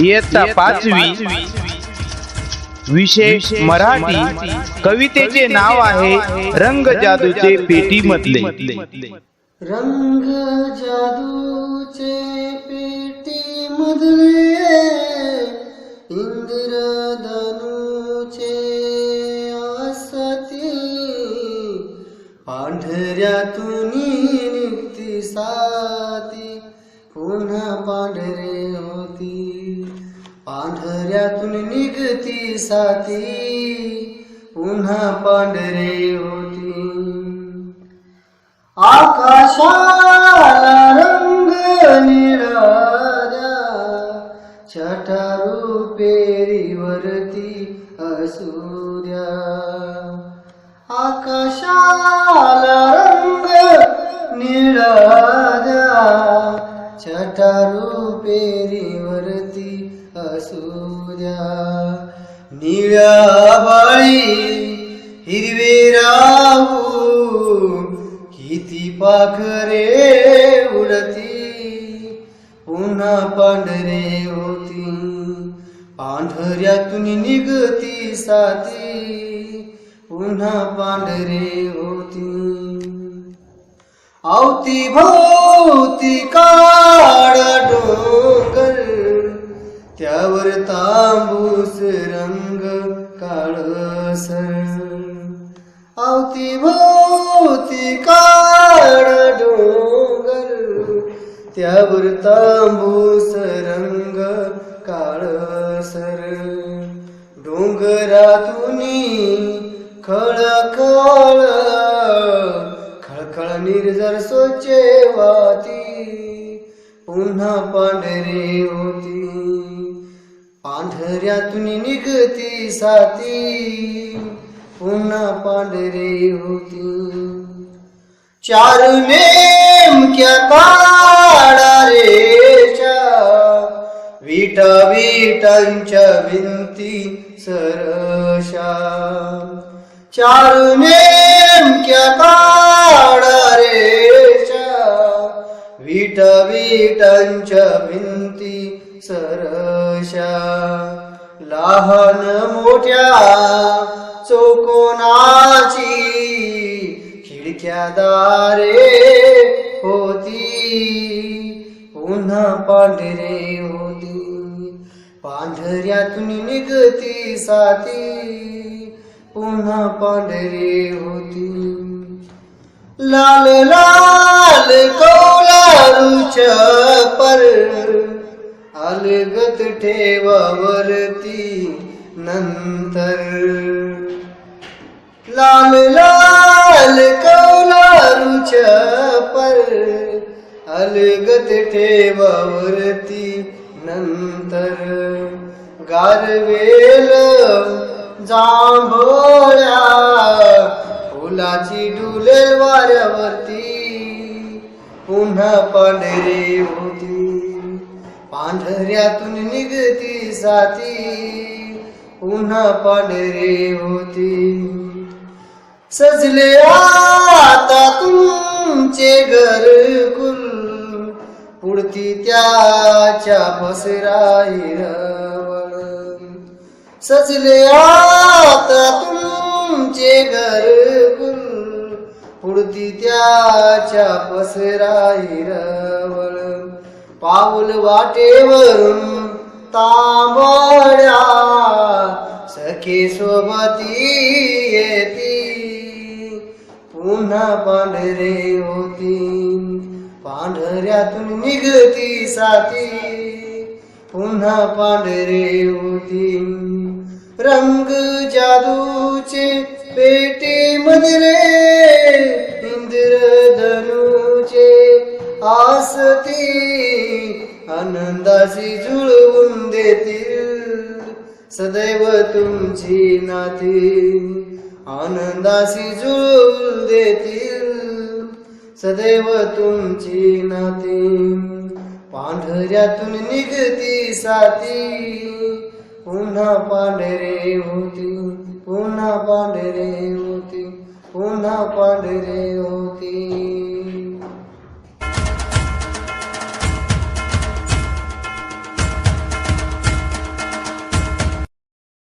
इयत्ता पाचवी विषय मराठी कवितेचे नाव आहे रंग जादूचे पेटीमधले. रंग जादूचे पेटी मधले इंद्रधनुचे आसती पांढऱ्यातून निघती साती. पुन्हा पांढरे पांढऱ्यातून निघती साती पुन्हा पांढरे होती. आकाशाला रंग निळाल्या छटारू पेरीवरती असू द्या आकाशाला रंग निळाल्या छटारू पेरीवरती सूर्या निळ्या बाळी हिरवे राहू किती पाखरे उडती. पुन्हा पांढरे होती पांढऱ्यातून निघती साती पुन्हा पांढरे होती. आवती भोवती का त्यावर तांबूस रंग काळसर आवती भोवती काळ डोंगर त्यावर तांबूस रंग काळसर डोंगरातून खळखळ खळखळ निर्जर सोचे वाती पुन्हा पांढरे होती. पांढऱ्यातून निघती साती पुन्हा पांढरे होती. चार नेमक्या काळा रेच्या विटा विटांच्या भिंती सरशा चार नेमक्या काळा रेच्या विटा विटांच्या भिंती सरशा. लहान मोठ्या चौकोनाची खिडक्या दारे होती. पुन्हा पांढरे होती. पांढऱ्यातून निघती साती पुन्हा पांढरे होती. लाल लाल कौलारूच पर अलगत ठेवावरती नंतर. लाल लाल कौलारूच्या पर अलगत ठेवावरती नंतर. गारवेल जांभोळ्या फुलाची डुलेल वाऱ्यावरती. पुन्हा पांढरे होती पांढऱ्यातून निघती साथी पुन्हा पांढरे होती. सजले आता तुमचे घरकुल पुढती त्याच्या पसराई हिरवळ सजले आता तुमचे घरकुल पुढती त्याच्या पसराई रवळ. पाऊल वाटेवरून तांबड्या सखी सोबती येती. पुन्हा पांढरे होती. पांढऱ्यातून निघती साती पुन्हा पांढरे होती. रंग जादूचे पेटी मधले आसती आनंदाशी जुळवून देतील सदैव तुमची नाती. आनंदाशी जुळवून देतील सदैव तुमची नाती. पांढऱ्यातून निघती साती पुन्हा पांढरे होती पुन्हा पांढरे होती पुन्हा पांढरे होती.